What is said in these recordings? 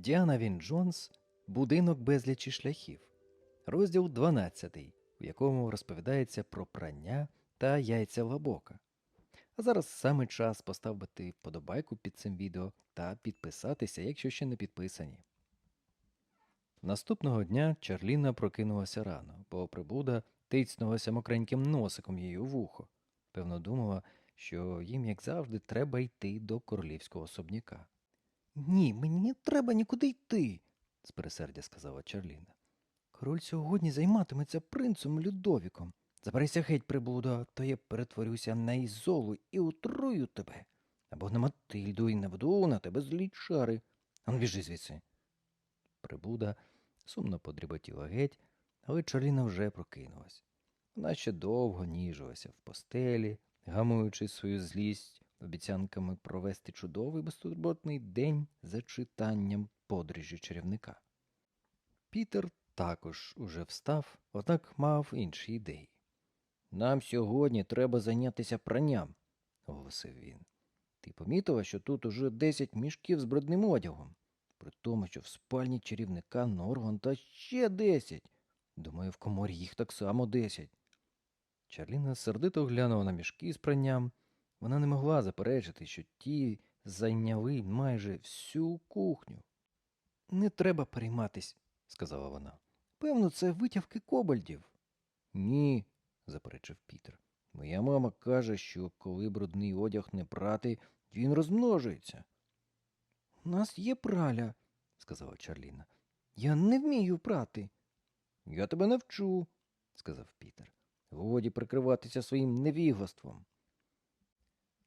Діана Він Джонс Будинок безлічі шляхів, розділ 12, в якому розповідається про прання та яйця лабока. А зараз саме час поставити вподобайку під цим відео та підписатися, якщо ще не підписані. Наступного дня Чарліна прокинулася рано, бо прибуда тицнулася мокреньким носиком її у вухо. Певно, думала, що їм, як завжди, треба йти до королівського особняка. Ні, мені не треба нікуди йти, з пересердя сказала Чарліна. Король сьогодні займатиметься принцем Людовіком. Заберися геть, приблуда, то я перетворюся на Ізолу і утрую тебе. Або на Матильду і наведу на тебе злі чари. Ан біжи звідси. Приблуда сумно подріботіла геть, але Чарліна вже прокинулась. Вона ще довго ніжилася в постелі, гамуючи свою злість обіцянками провести чудовий безтурботний день за читанням подріжі чарівника. Пітер також уже встав, однак мав інші ідеї. Нам сьогодні треба зайнятися пранням, оголосив він. Ти помітила, що тут уже десять мішків з брудним одягом, при тому, що в спальні чарівника Норгонта ще десять. Думаю, в коморі їх так само десять. Чарліна сердито глянула на мішки з пранням. Вона не могла заперечити, що ті зайняли майже всю кухню. Не треба перейматись, сказала вона. Певно, це витявки кобальдів. Ні, заперечив Пітер. Моя мама каже, що коли брудний одяг не прати, він розмножується. У нас є праля, сказала Чарліна. Я не вмію прати. Я тебе навчу, сказав Пітер. Годі прикриватися своїм невіглаством.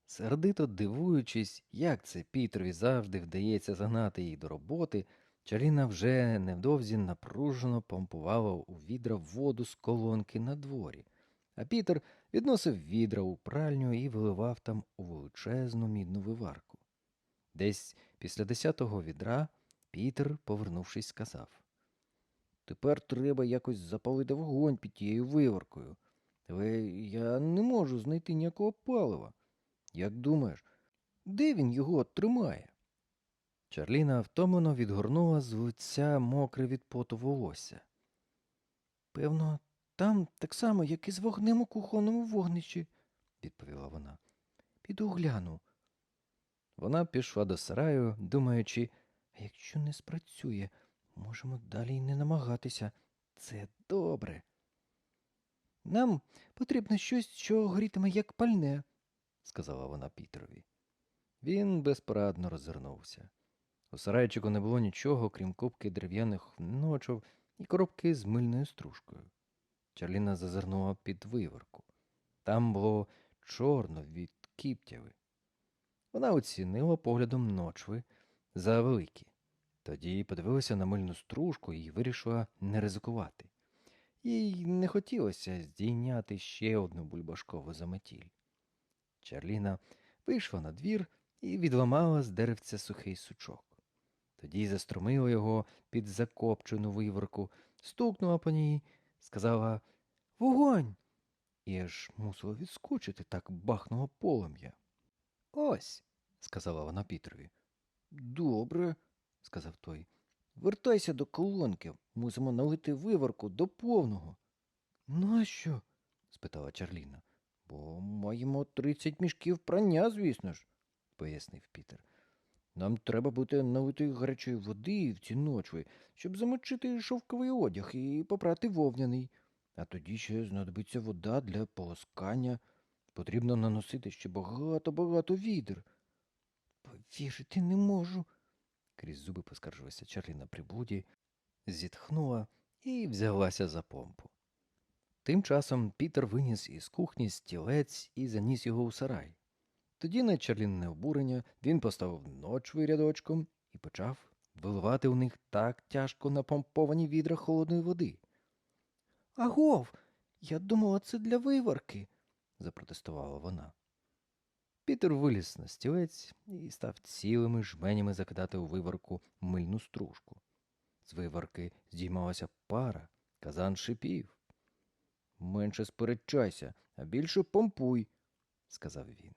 Сердито дивуючись, як це Пітрові завжди вдається загнати її до роботи, Чаріна вже невдовзі напружено помпувала у відра воду з колонки на дворі, а Пітер відносив відра у пральню і виливав там у величезну мідну виварку. Десь після десятого відра Пітер, повернувшись, сказав Тепер треба якось запалити вогонь під тією виваркою. Але я не можу знайти ніякого палива. Як думаєш, де він його тримає? Чарліна втомлено відгорнула з лиця мокре від поту волосся. Певно, там так само, як і з вогнем у кухонному вогнищі, відповіла вона. Піду гляну. Вона пішла до сараю, думаючи, а якщо не спрацює, можемо далі й не намагатися. Це добре. Нам потрібно щось, що горітиме як пальне, сказала вона Пітрові. Він безпорадно роззирнувся. У сарайчику не було нічого, крім кубки дерев'яних ночов і коробки з мильною стружкою. Чарліна зазирнула під виворку. Там було чорно від кіптяви. Вона оцінила поглядом ночви за великі. Тоді подивилася на мильну стружку і вирішила не ризикувати. Їй не хотілося здійняти ще одну бульбашкову заметіль. Чарліна вийшла на двір і відламала з деревця сухий сучок. Тоді заструмила його під закопчену виворку, стукнула по ній, сказала Вогонь! І аж мусила відскочити, так бахнуло полум'я. Ось, сказала вона Пітрові. Добре, сказав той. Вертайся до колонки, мусимо налити виварку до повного. Нащо? спитала Чарліна. Бо маємо тридцять мішків прання, звісно ж, пояснив Пітер. Нам треба буде налити гарячої води в ці ночви, щоб замочити шовковий одяг і попрати вовняний. А тоді ще знадобиться вода для полоскання. Потрібно наносити ще багато-багато відер. Повірити не можу, крізь зуби поскаржилася Чарліна приблуді, зітхнула і взялася за помпу. Тим часом Пітер виніс із кухні стілець і заніс його у сарай. Тоді на чарлінне обурення він поставив ночви рядочком і почав виливати у них так тяжко напомповані відра холодної води. Агов, я думала, це для виварки, запротестувала вона. Пітер виліз на стілець і став цілими жменями закидати у виварку мильну стружку. З виварки здіймалася пара, казан шипів. Менше сперечайся, а більше помпуй, сказав він.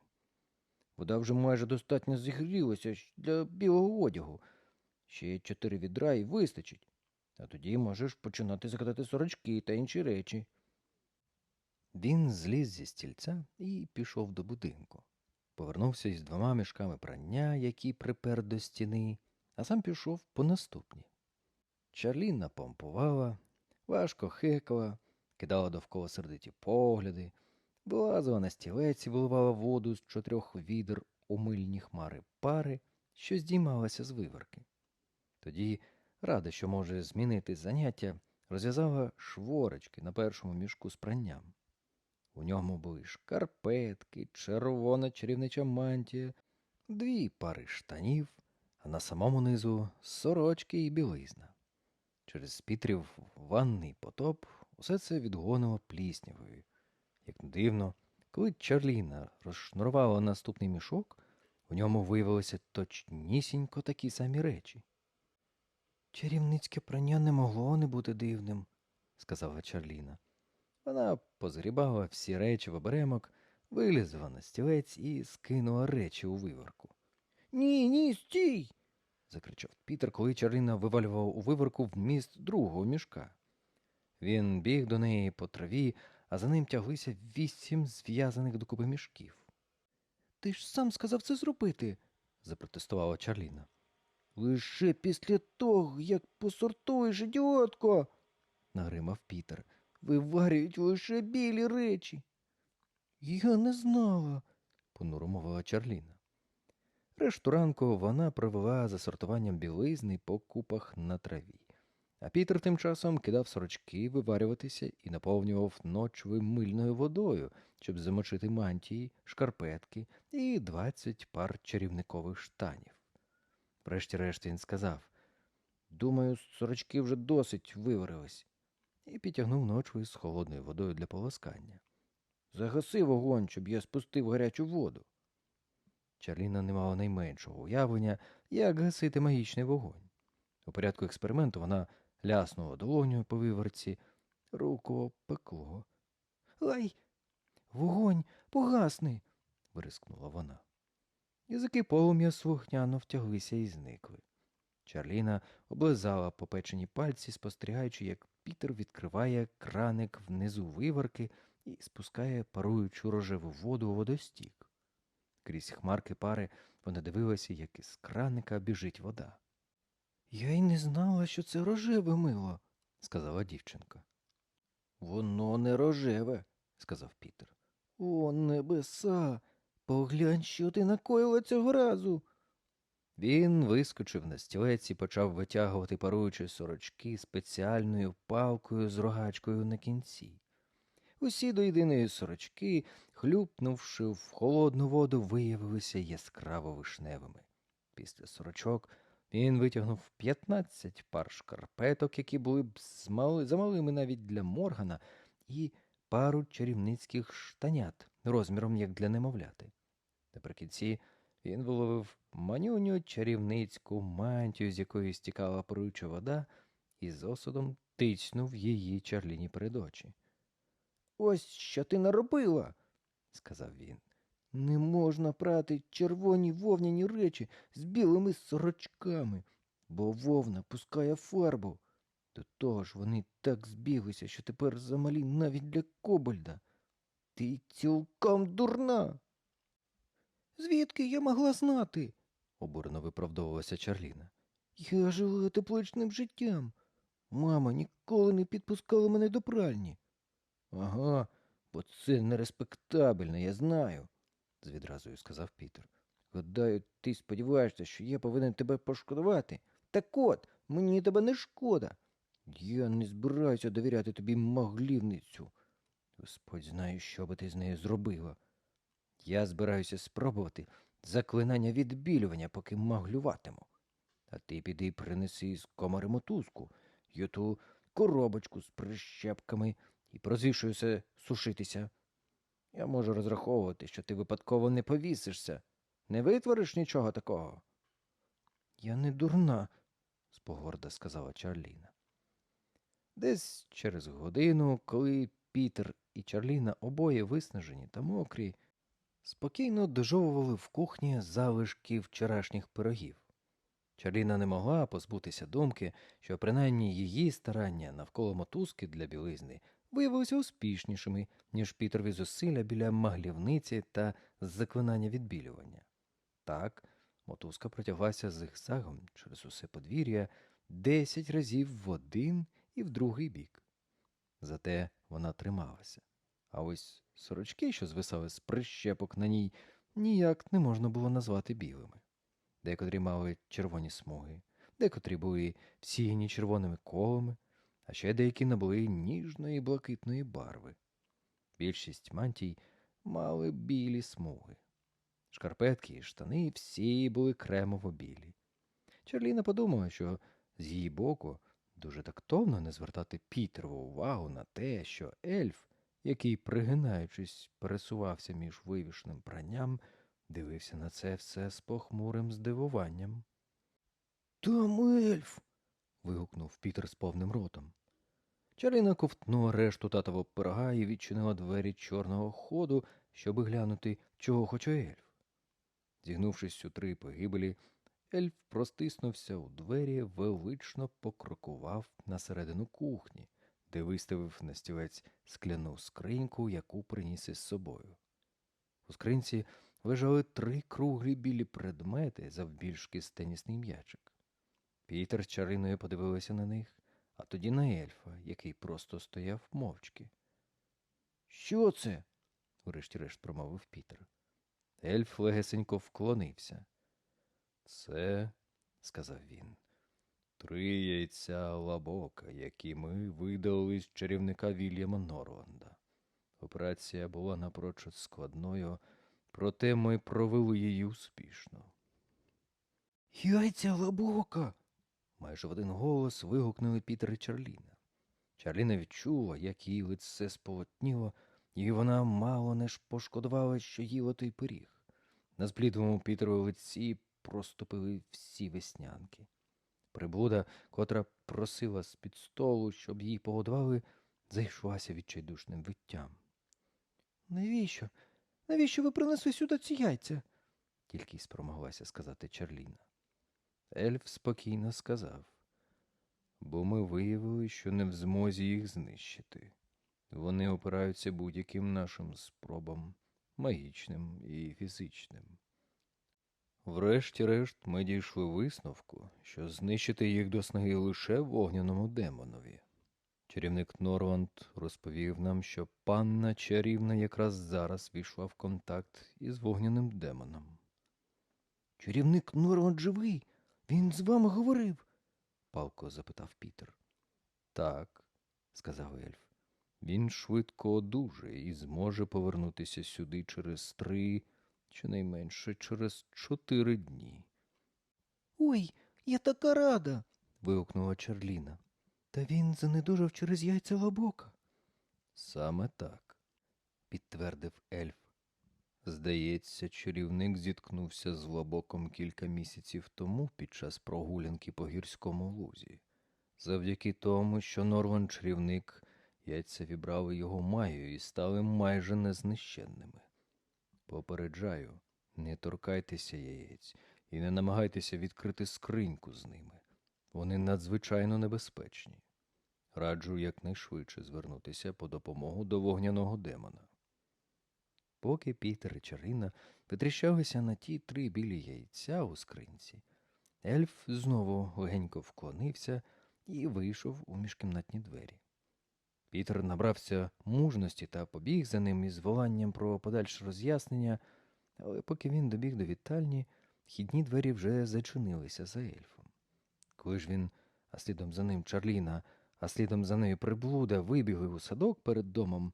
Вода вже майже достатньо зігрілася для білого одягу. Ще чотири відра і вистачить. А тоді можеш починати закладати сорочки та інші речі. Він зліз зі стільця і пішов до будинку. Повернувся із двома мішками прання, які припер до стіни, а сам пішов по наступні. Чарліна помпувала, важко хекала, кидала довкола сердиті погляди, вилазила на стілець і виливала воду з чотирьох відер у мильні хмари пари, що здіймалася з виверки. Тоді, рада, що може змінити заняття, розв'язала шворочки на першому мішку з пранням. У ньому були шкарпетки, червона чарівнича мантія, дві пари штанів, а на самому низу сорочки і білизна. Через Пітрів ванний потоп усе це відгонило пліснявою. Як не дивно, коли Чарліна розшнурувала наступний мішок, у ньому виявилися точнісінько такі самі речі. Чарівницьке прання не могло не бути дивним, сказала Чарліна. Вона позгрібала всі речі в оберемок, вилізла на стілець і скинула речі у виворку. Ні, ні, стій. закричав Пітер, коли Чарліна вивалював у виворку вміст другого мішка. Він біг до неї по траві, а за ним тяглися вісім зв'язаних докупи мішків. Ти ж сам сказав це зробити, запротестувала Чарліна. Лише після того, як посортуєш, ідіотко, нагримав Пітер. Виварюють лише білі речі. Я не знала, понуро мовила Чарліна. Решту ранку вона провела за сортуванням білизни по купах на траві. А Пітер тим часом кидав сорочки виварюватися і наповнював ночви мильною водою, щоб замочити мантії, шкарпетки і двадцять пар чарівникових штанів. Врешті-решт він сказав Думаю, сорочки вже досить виварились, і підтягнув ночви з холодною водою для полоскання. Загаси вогонь, щоб я спустив гарячу воду. Чарліна не мала найменшого уявлення, як гасити магічний вогонь. У порядку експерименту вона ляснула долоню по виворці, руку опекло. Ай, вогонь погасни. вирискнула вона. Язики полум'я слухняно втяглися і зникли. Чарліна облизала попечені пальці, спостерігаючи, як Пітер відкриває краник внизу виворки і спускає паруючу рожеву воду у водостік. Крізь хмарки пари вона дивилася, як із краника біжить вода. Я й не знала, що це рожеве мило, сказала дівчинка. Воно не рожеве, сказав Пітер. О, небеса. Поглянь, що ти накоїла цього разу. Він вискочив на стілець і почав витягувати паруючі сорочки спеціальною палкою з рогачкою на кінці. Усі до єдиної сорочки, хлюпнувши в холодну воду, виявилися яскраво вишневими. Після сорочок він витягнув п'ятнадцять пар шкарпеток, які були б замалими навіть для моргана, і пару чарівницьких штанят розміром як для немовляти. Наприкінці він виловив манюню чарівницьку мантію, з якої стікала паруюча вода, і з осудом тицьнув її Чарліні перед очі. Ось що ти наробила, сказав він. Не можна прати червоні вовняні речі з білими сорочками, бо вовна пускає фарбу. До того ж вони так збіглися, що тепер замалі навіть для кобальда. Ти цілком дурна. Звідки я могла знати? обурено виправдовувалася Чарліна. Я жила тепличним життям. Мама ніколи не підпускала мене до пральні. Ага, бо це нереспектабельно, я знаю, з відразою сказав Пітер. Гадаю, ти сподіваєшся, що я повинен тебе пошкодувати. Так от, мені тебе не шкода. Я не збираюся довіряти тобі моглівницю. Господь знає, що би ти з нею зробила. Я збираюся спробувати заклинання відбілювання, поки маглюватиму. А ти піди принеси з комори мотузку й оту коробочку з прищепками і прозвішуйся сушитися. Я можу розраховувати, що ти випадково не повісишся, не витвориш нічого такого. Я не дурна, спогорда сказала Чарліна. Десь через годину, коли Пітер і Чарліна обоє виснажені та мокрі, спокійно дожовували в кухні залишки вчорашніх пирогів. Чарліна не могла позбутися думки, що принаймні її старання навколо мотузки для білизни виявилися успішнішими, ніж Пітерові зусилля біля маглівниці та заклинання відбілювання. Так, мотузка протяглася зигзагом через усе подвір'я десять разів в один і в другий бік. Зате вона трималася. А ось сорочки, що звисали з прищепок на ній, ніяк не можна було назвати білими. Декотрі мали червоні смуги, декотрі були всіяні червоними колами, а ще деякі набули ніжної блакитної барви. Більшість мантій мали білі смуги. Шкарпетки і штани всі були кремово білі. Чарліна подумала, що з її боку дуже тактовно не звертати Пітерову увагу на те, що ельф, який, пригинаючись, пересувався між вивішеним пранням, дивився на це все з похмурим здивуванням. Там ельф. Вигукнув Пітер з повним ротом. Чарліна ковтнула решту татового пирога і відчинила двері чорного ходу, щоби глянути, чого хоче ельф. Зігнувшись у три погибелі, ельф простиснувся у двері, велично покрокував на середину кухні, де виставив на стілець скляну скриньку, яку приніс із собою. У скринці лежали три круглі білі предмети завбільшки з тенісний м'ячик. Пітер чариною подивилися на них, а тоді на ельфа, який просто стояв мовчки. Що це? врешті-решт промовив Пітер. Ельф легесенько вклонився. Це, сказав він, три яйця лабока, які ми видали з чарівника Вільяма Норланда. Операція була напрочуд складною, проте ми провели її успішно. Яйця лабока. Майже в один голос вигукнули Пітер і Чарліна. Чарліна відчула, як її лице сполотніло, і вона мало не ж пошкодувала, що їла той пиріг. На зблідлому Пітерові лиці проступили всі веснянки. Приблуда, котра просила з-під столу, щоб її погодували, зайшлася відчайдушним виттям. Навіщо? Навіщо ви принесли сюди ці яйця? тільки й спромоглася сказати Чарліна. Ельф спокійно сказав, бо ми виявили, що не в змозі їх знищити. Вони опираються будь-яким нашим спробам, магічним і фізичним. Врешті-решт ми дійшли висновку, що знищити їх до снаги лише вогняному демонові. Чарівник Норланд розповів нам, що панна чарівна якраз зараз війшла в контакт із вогняним демоном. Чарівник Норланд живий. Він з вами говорив? палко запитав Пітер. Так, сказав ельф. Він швидко одужає і зможе повернутися сюди через три, щонайменше через чотири дні. Ой, я така рада. вигукнула Чарліна. Та він занедужав через яйця лабока. Саме так, підтвердив ельф. Здається, чарівник зіткнувся з лабоком кілька місяців тому під час прогулянки по гірському лузі. Завдяки тому, що Норван чарівник яйця вібрали його магію і стали майже незнищенними. Попереджаю, не торкайтеся яєць і не намагайтеся відкрити скриньку з ними. Вони надзвичайно небезпечні. Раджу якнайшвидше звернутися по допомогу до вогняного демона. Поки Пітер і Чарина витріщалися на ті три білі яйця у скринці, ельф знову легенько вклонився і вийшов у міжкімнатні двері. Пітер набрався мужності та побіг за ним із воланням про подальше роз'яснення, але поки він добіг до вітальні, вхідні двері вже зачинилися за ельфом. Коли ж він, а слідом за ним Чарліна, а слідом за нею приблуда вибігли у садок перед домом,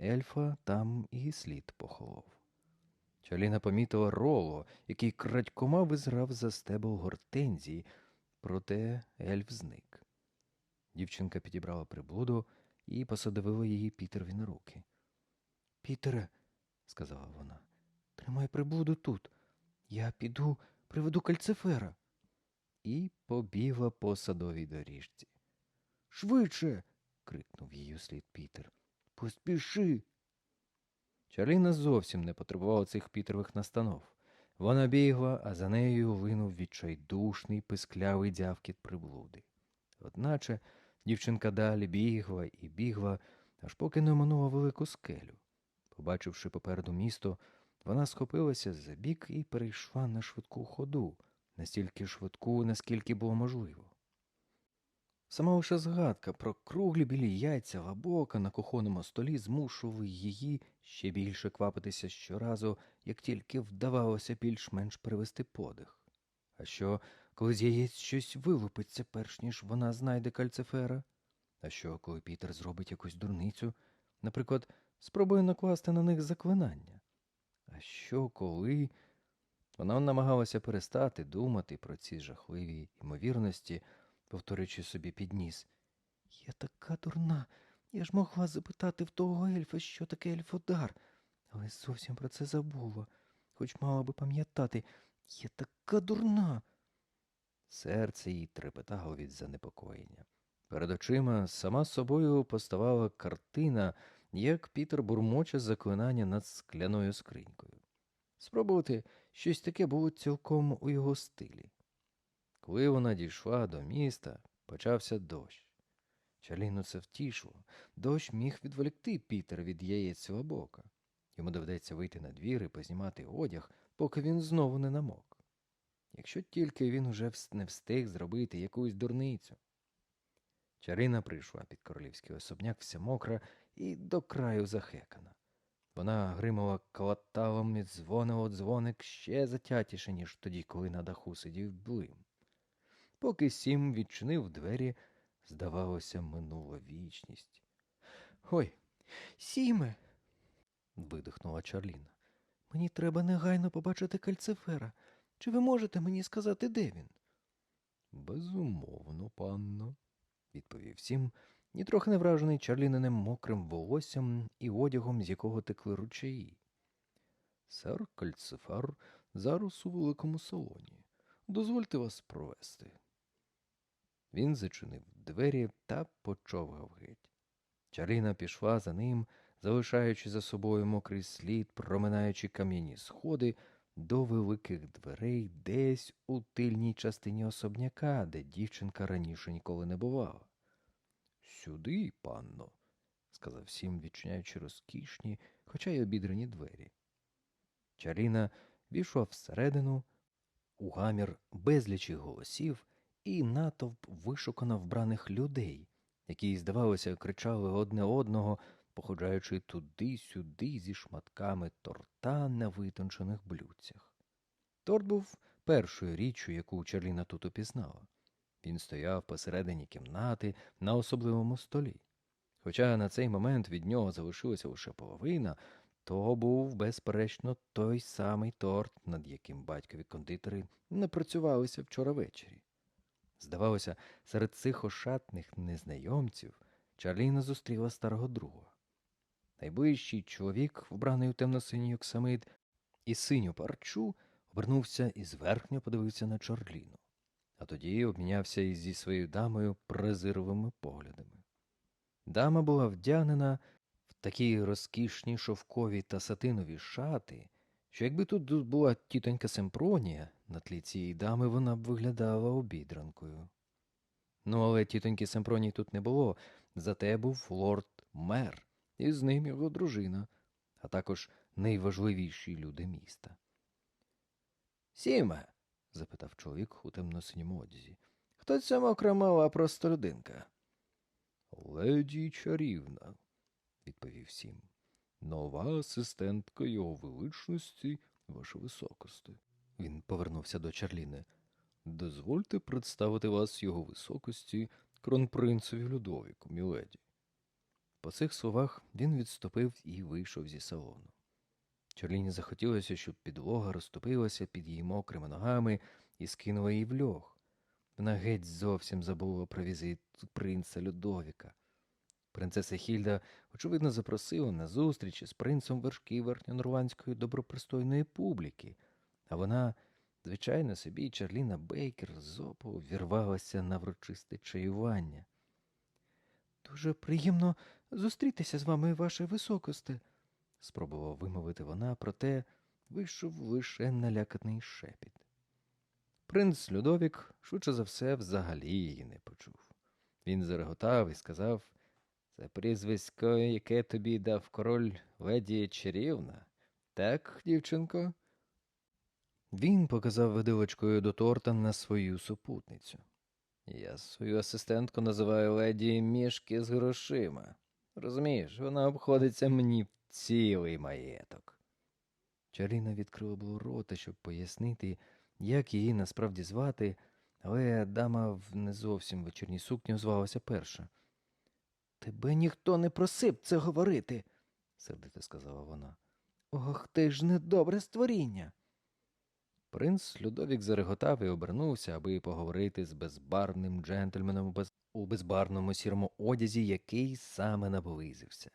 ельфа там і слід похолов. Чарліна помітила роло, який крадькома визрав за стебл гортензії, проте ельф зник. Дівчинка підібрала приблуду і посадовила її Пітерові на руки. Пітере, сказала вона, тримай приблуду тут. Я піду, приведу кальцифера. І побігла по садовій доріжці. Швидше. крикнув її слід Пітер. Поспіши. Чарліна зовсім не потребувала цих Пітерових настанов. Вона бігла, а за нею линув відчайдушний писклявий дзявкіт приблуди. Одначе дівчинка далі бігла і бігла, аж поки не оминула велику скелю. Побачивши попереду місто, вона схопилася за бік і перейшла на швидку ходу, настільки швидку, наскільки було можливо. Сама лише згадка про круглі білі яйця лабока на кухонному столі змушували її ще більше квапитися щоразу, як тільки вдавалося більш-менш привести подих. А що, коли з яєць щось вилупиться, перш ніж вона знайде кальцифера? А що, коли Пітер зробить якусь дурницю, наприклад, спробує накласти на них заклинання? А що, коли. Вона намагалася перестати думати про ці жахливі ймовірності, повторюючи собі під ніс. Я така дурна. Я ж могла запитати в того ельфа, що таке ельфодар, але зовсім про це забула, хоч мала би пам'ятати. Я така дурна. Серце їй трепетало від занепокоєння. Перед очима сама собою поставала картина, як Пітер бурмоче заклинання над скляною скринькою. Спробувати щось таке було цілком у його стилі. Коли вона дійшла до міста, почався дощ. Чарліну це втішило. Дощ міг відволікти Пітера від яєць лабока. Йому доведеться вийти на двір і познімати одяг, поки він знову не намок. Якщо тільки він уже не встиг зробити якусь дурницю. Чарина прийшла під королівський особняк вся мокра і до краю захекана. Вона гримала клаталом і дзвонила дзвоник ще затятіше, ніж тоді, коли на даху сидів блим. Поки сім відчинив двері, здавалося, минула вічність. Ой, сіме. видихнула Чарліна. Мені треба негайно побачити кальцифера. Чи ви можете мені сказати, де він? Безумовно, панно, відповів сім, нітрохи не вражений Чарліниним мокрим волоссям і одягом, з якого текли ручаї. Сер Кальцифер зараз у великому салоні. Дозвольте вас провести. Він зачинив двері та почовгав геть. Чарліна пішла за ним, залишаючи за собою мокрий слід, проминаючи кам'яні сходи до великих дверей десь у тильній частині особняка, де дівчинка раніше ніколи не бувала. Сюди, панно, сказав сім, відчиняючи розкішні, хоча й обідрані двері. Чаріна війшла всередину, у гамір безлічі голосів і натовп вишукано вбраних людей, які, здавалося, кричали одне одного, походжаючи туди-сюди зі шматками торта на витончених блюдцях. Торт був першою річчю, яку Чарліна тут упізнала. Він стояв посередині кімнати на особливому столі. Хоча на цей момент від нього залишилася лише половина, то був, безперечно, той самий торт, над яким батькові кондитери не працювалися вчора ввечері. Здавалося, серед цих ошатних незнайомців Чарліна зустріла старого друга. Найближчий чоловік, вбраний у темно-синій оксамит і синю парчу, обернувся і зверхньо подивився на Чарліну, а тоді обмінявся із зі своєю дамою презирливими поглядами. Дама була вдягнена в такі розкішні шовкові та сатинові шати, що якби тут була тітонька Семпронія, на тлі цієї дами вона б виглядала обідранкою. Ну, але тітоньки Семпронії тут не було, зате був лорд мер, і з ним його дружина, а також найважливіші люди міста. Сіме, запитав чоловік у темно-синьому одязі, хто ця мокра мала простолюдинка? Леді чарівна, відповів сім. Нова асистентка його величності, ваше високости. Він повернувся до Чарліни. Дозвольте представити вас його високості кронпринцеві Людовіку, міледі. По цих словах він відступив і вийшов зі салону. Чарліні захотілося, щоб підлога розступилася під її мокрими ногами і скинула її в льох. Вона геть зовсім забула про візит принца Людовіка. Принцеса Хільда, очевидно, запросила на зустріч із принцем вершки верхньонормандської добропристойної публіки, а вона, звичайно, собі Чарліна Бейкер з опу вірвалася на врочисте чаювання. Дуже приємно зустрітися з вами, ваше високосте, спробувала вимовити вона, проте вийшов лише наляканий шепіт. Принц Людовік, швидше за все, взагалі її не почув. Він зареготав і сказав це прізвисько, яке тобі дав король леді чарівна. Так, дівчинко? Він показав виделочкою до торта на свою супутницю. Я свою асистентку називаю леді мішки з грошима. Розумієш, вона обходиться мені в цілий маєток. Чаріна відкрила було рота, щоб пояснити, як її насправді звати, але дама в не зовсім вечірній сукні озвалася перша. Тебе ніхто не просив це говорити, сердито сказала вона. Ох, ти ж недобре створіння. Принц Людовік зареготав і обернувся, аби поговорити з безбарвним джентльменом у без- у безбарвному сірому одязі, який саме наблизився.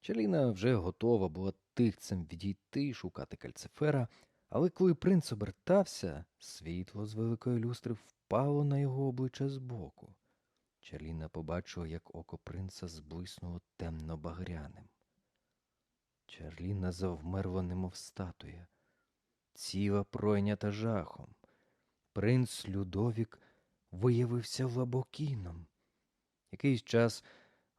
Чаліна вже готова була тихцем відійти й шукати кальцифера, але коли принц обертався, світло з великої люстри впало на його обличчя збоку. Чарліна побачила, як око принца зблиснуло темно-багряним. Чарліна завмерла, немов статуя, ціла пройнята жахом. Принц Людовік виявився лабокіном. Якийсь час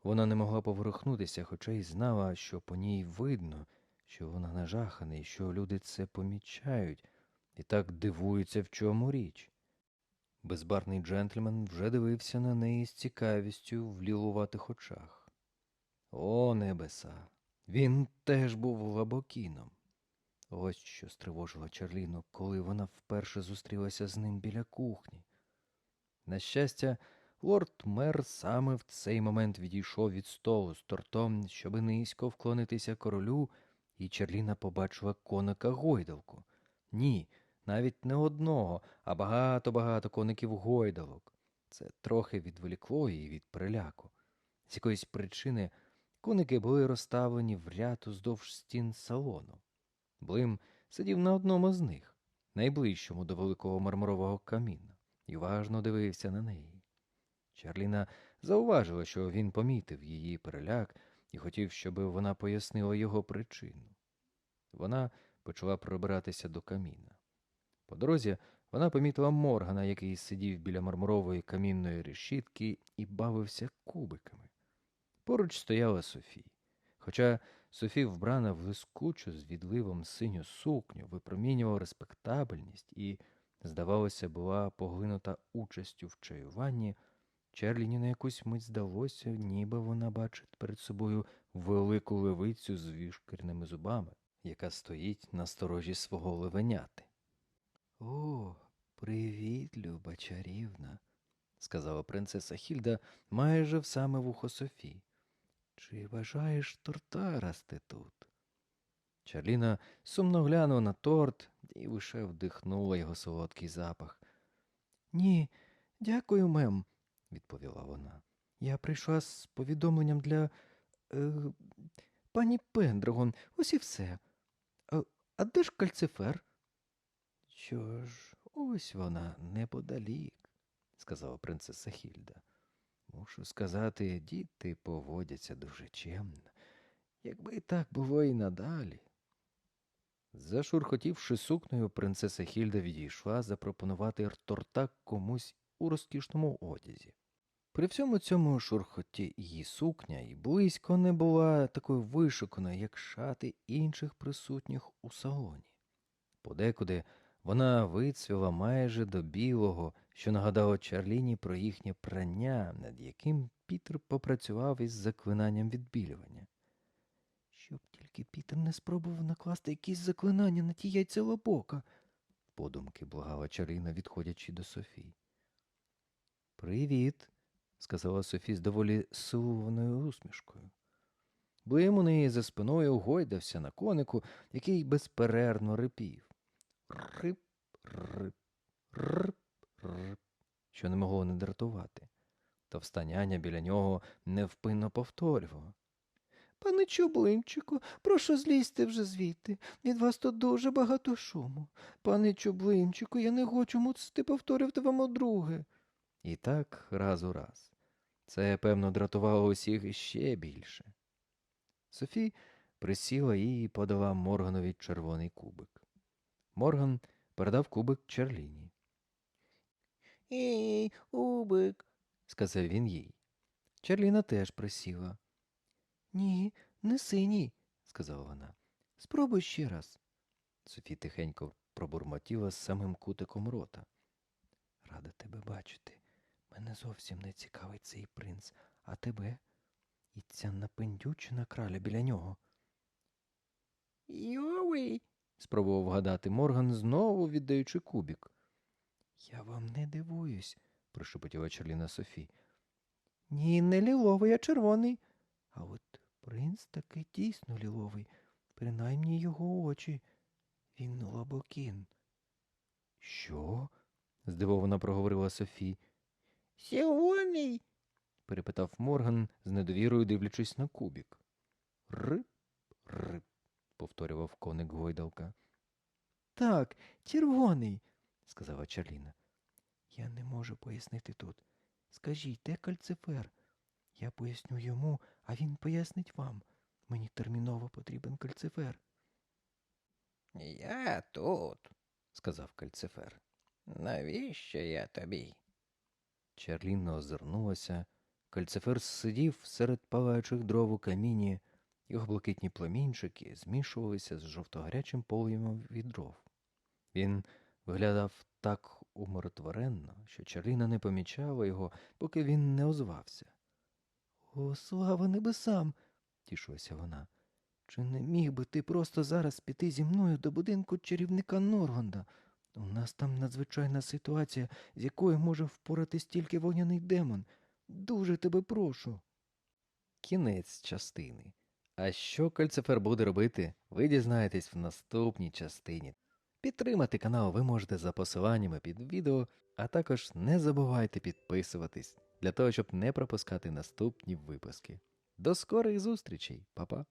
вона не могла поворухнутися, хоча й знала, що по ній видно, що вона нажахана і що люди це помічають і так дивуються, в чому річ. Безбарний джентльмен вже дивився на неї з цікавістю в лілуватих очах. О, небеса! Він теж був лабокіном. Ось що стривожило Чарліну, коли вона вперше зустрілася з ним біля кухні. На щастя, лорд мер саме в цей момент відійшов від столу з тортом, щоби низько вклонитися королю, і Чарліна побачила коника гойдалку. Ні, навіть не одного, а багато-багато коників гойдалок. Це трохи відволікло її від переляку. З якоїсь причини коники були розставлені в ряд уздовж стін салону. Блим сидів на одному з них, найближчому до великого мармурового каміна, і уважно дивився на неї. Чарліна зауважила, що він помітив її переляк і хотів, щоб вона пояснила його причину. Вона почала пробиратися до каміна. По дорозі вона помітила Моргана, який сидів біля мармурової камінної решітки і бавився кубиками. Поруч стояла Софі. Хоча Софі, вбрана в лискучу з відливом синю сукню, випромінювала респектабельність і, здавалося, була поглинута участю в чаюванні, Черліні на якусь мить здалося, ніби вона бачить перед собою велику левицю з вішкірними зубами, яка стоїть на сторожі свого левеняти. О, привіт, люба чарівна, сказала принцеса Хільда майже в саме вухо Софі. Чи бажаєш торта рости тут? Чарліна сумно глянула на торт і лише вдихнула його солодкий запах. Ні, дякую, мем, відповіла вона. Я прийшла з повідомленням для е, пані Пендрагон, ось і все. А, а де ж кальцифер? Що ж, ось вона неподалік, сказала принцеса Хільда. Мушу сказати, діти поводяться дуже чемно. Якби так було і надалі. Зашурхотівши сукнею, принцеса Хільда відійшла запропонувати торта комусь у розкішному одязі. При всьому цьому шурхоті її сукня і близько не була такою вишуканою, як шати інших присутніх у салоні. Подекуди вона вицвіла майже до білого, що нагадало Чарліні про їхнє прання, над яким Пітер попрацював із заклинанням відбілювання. Щоб тільки Пітер не спробував накласти якісь заклинання на ті яйця лобока, подумки благала Чарліна, відходячи до Софії. Привіт, сказала Софі з доволі силованою усмішкою. Блим у неї за спиною гойдався на конику, який безперервно рипів. Рип, рип, рип, рип, що не могло не дратувати. Товста няня біля нього невпинно повторювала. Пане Чублинчику, прошу злізьте вже звідти. Від вас тут дуже багато шуму. Пане Чублинчику, я не хочу мусити повторювати вам удруге. І так раз у раз. Це, певно, дратувало усіх іще більше. Софі присіла і подала Морганові червоний кубик. Морган передав кубик Чарліні. Ей, кубик, сказав він їй. Чарліна теж присіла. Ні, не синій, сказала вона. Спробуй ще раз. Софі тихенько пробурмотіла з самим кутиком рота. Рада тебе бачити. Мене зовсім не цікавить цей принц, а тебе? І ця напендючена краля біля нього. Йовий, спробував вгадати Морган, знову віддаючи кубік. Я вам не дивуюсь, прошепотіла Чарліна Софі. Ні, не ліловий, а червоний. А от принц таки дійсно ліловий, принаймні його очі. Він лабокін. Що? здивовано проговорила Софі. Сьогодні? перепитав Морган, з недовірою дивлячись на кубік. Рип, рип, повторював коник гойдалка. Так, червоний, сказала Чарліна. Я не можу пояснити тут. Скажіть, де кальцифер? Я поясню йому, а він пояснить вам. Мені терміново потрібен кальцифер. Я тут, сказав кальцифер. Навіщо я тобі? Чарліна озирнулася. Кальцифер сидів серед палаючих дров у каміні. Його блакитні промінчики змішувалися з жовтогарячим полум'ям від дров. Він виглядав так умиротворенно, що Чарліна не помічала його, поки він не озвався. О, слава небесам! тішилася вона. Чи не міг би ти просто зараз піти зі мною до будинку чарівника Норгонда? У нас там надзвичайна ситуація, з якою може впоратись тільки вогняний демон. Дуже тебе прошу. Кінець частини. А що Кальцифер буде робити, ви дізнаєтесь в наступній частині. Підтримати канал ви можете за посиланнями під відео, а також не забувайте підписуватись для того, щоб не пропускати наступні випуски. До скорих зустрічей, Па-па!